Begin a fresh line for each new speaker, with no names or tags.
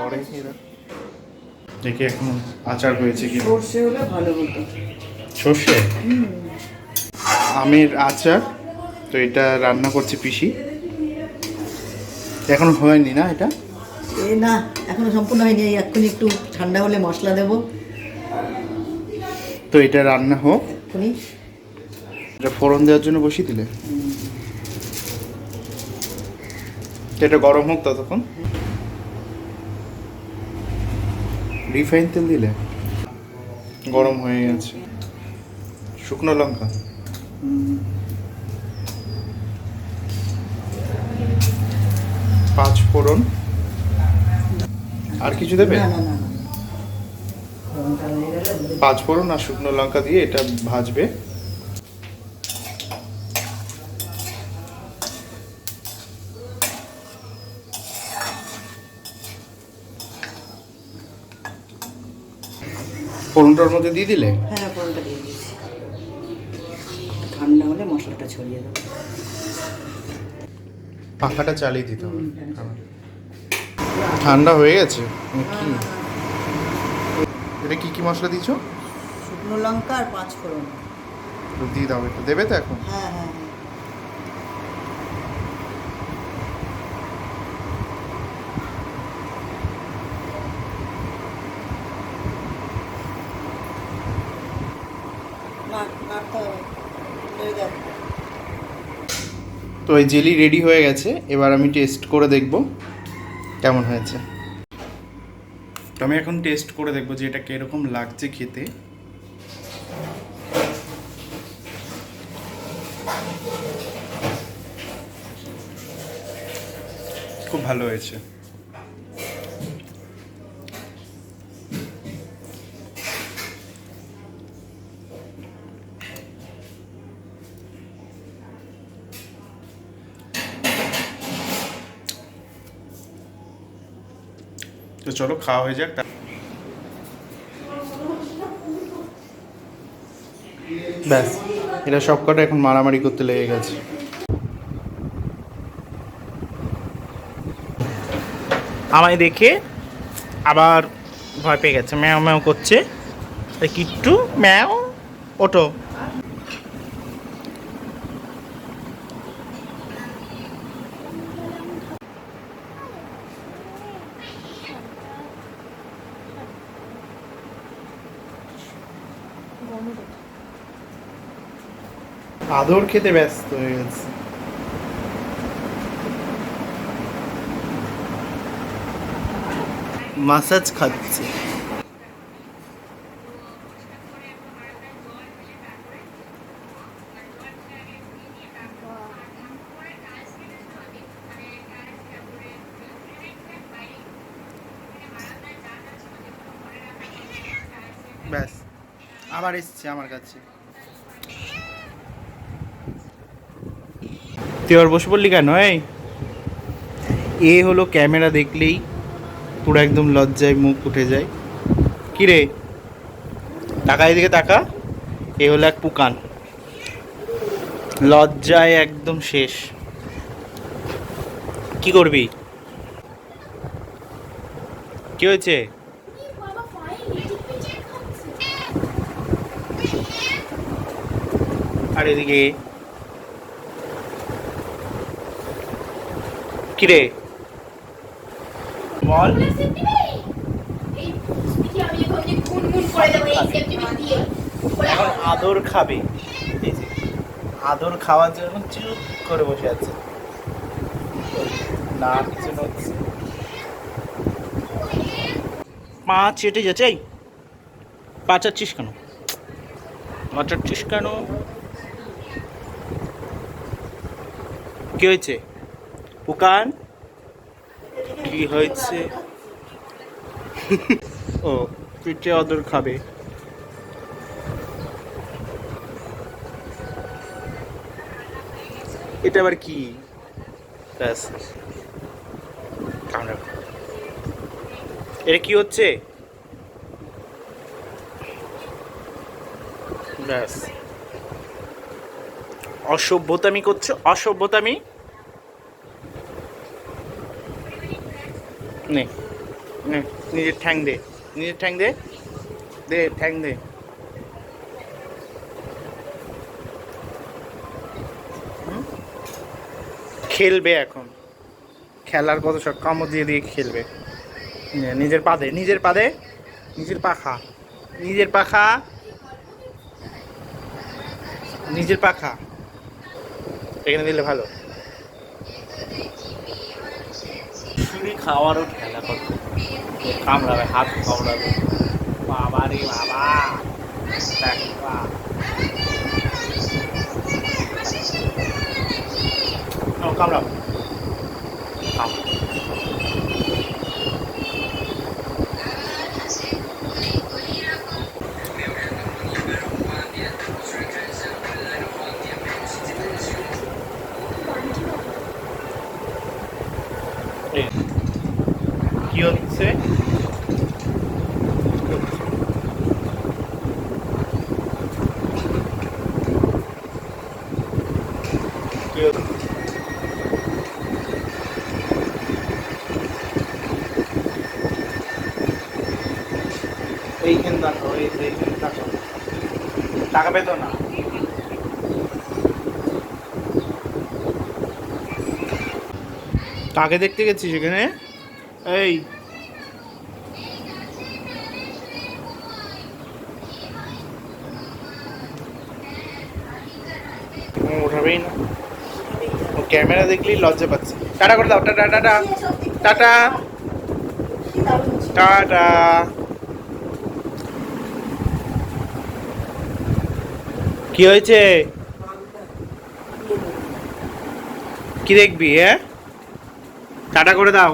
করে এরা। দেখি এখন আচার হয়েছে কি
সর্ষে হলে ভালো হতো।
সর্ষে? আমের আচার তো এটা রান্না করছে পিসি। এখন হয়নি না এটা?
এই না এখনও সম্পূর্ণ হয়নি এক্ষুনি একটু ঠান্ডা হলে মশলা দেবো।
তো এটা রান্না হোক।
এক্ষুনি।
এটা ফোড়ন দেওয়ার জন্য বসিয়ে দিলে? এটা গরম হোক ততক্ষণ। রিফাইন তেল দিলে? গরম হয়ে গেছে। শুকনো লঙ্কা? পাঁচ ফোড়ন। আর কিছু দেবে? পাঁচ ফোড়ন আর শুকনো লঙ্কা দিয়ে এটা ভাজবে। ফোড়নটার মধ্যে দিয়ে দিলে?
হ্যাঁ ফোড়নটা দিয়ে দিয়েছি। ঠান্ডা হলে মশলাটা ছড়িয়ে দেবো।
পাখাটা চালিয়ে দিতে হবে। ঠান্ডা হয়ে গেছে? মানে কি? এটা কি কি মশলা দিছো
শুকনো লঙ্কা আর পাঁচ ফোড়ন।
দিয়ে দাও একটু। দেবে তো এখন?
হ্যাঁ হ্যাঁ হ্যাঁ না নাড়তে হবে হয়ে যাবে
তো এই জেলি রেডি হয়ে গেছে, এবার আমি টেস্ট করে দেখব কেমন হয়েছে। তো আমি এখন টেস্ট করে দেখব যে এটা কীরকম লাগছে খেতে। খুব ভালো হয়েছে। তো চলো খাওয়া হয়ে যাক ব্যাস এটা সব কটা এখন মারামারি করতে লেগে গেছে।
আমায় দেখে আবার ভয় পেয়ে গেছে ম্যাও ম্যাও করছে। এই কিট্টু ম্যাও ওটো
আদর খেতে ব্যস্ত হয়ে গেছে।
মাসাজ খাচ্ছে।
ব্যাস আবার এসছে আমার কাছে।
তুই আর বসে পড়লি কেন, এই? এ হলো ক্যামেরা দেখলেই পুরো একদম লজ্জায় মুখ উঠে যায়। কি রে? টাকা এদিকে টাকা এ হলো এক পুকান। লজ্জায় একদম শেষ। কি করবি? কি হয়েছে? আর এদিকে কিরে? বল। এখন আদর খাবে। আদর খাওয়ার জন্য চুপ করে বসে আছে। না হচ্ছে পা চেটে যাচ্ছে, এই পা চাচ্ছিস কেন? পা চাচ্ছিস কেন? কি হয়েছে? পুকান কি হয়েছে? ও পিঠে অদর খাবে? এটা আবার কি? এটা কি হচ্ছে? ব্যাস। অসভ্যতামি করছ? অসভ্যতামি? নে
নে, নিজের ঠ্যাং দে নিজের ঠ্যাং দে দে ঠ্যাং দে। খেলবে এখন। খেলার কত সব কামড় দিয়ে দিয়ে খেলবে। নিজের পা দে নিজের পা দে নিজের পাখা নিজের পাখা নিজের পাখা এখানে দিলে ভালো। ખાવાનું જ ખાઈ લખો કામ લવે હાથ કામ લવે બાબા રે બાબા વાહ કામ લવ કામ এইখানে দেখো এইখানে দেখো টাকা পেতো না। কাকে দেখতে গেছিস এখানে? এই ক্যামেরা দেখলেই লজ্জা পাচ্ছে। টাটা করে দাও, টাটা টাটা টাটা। টাটা। কি হয়েছে? কি দেখবি হ্যাঁ? টাটা করে দাও।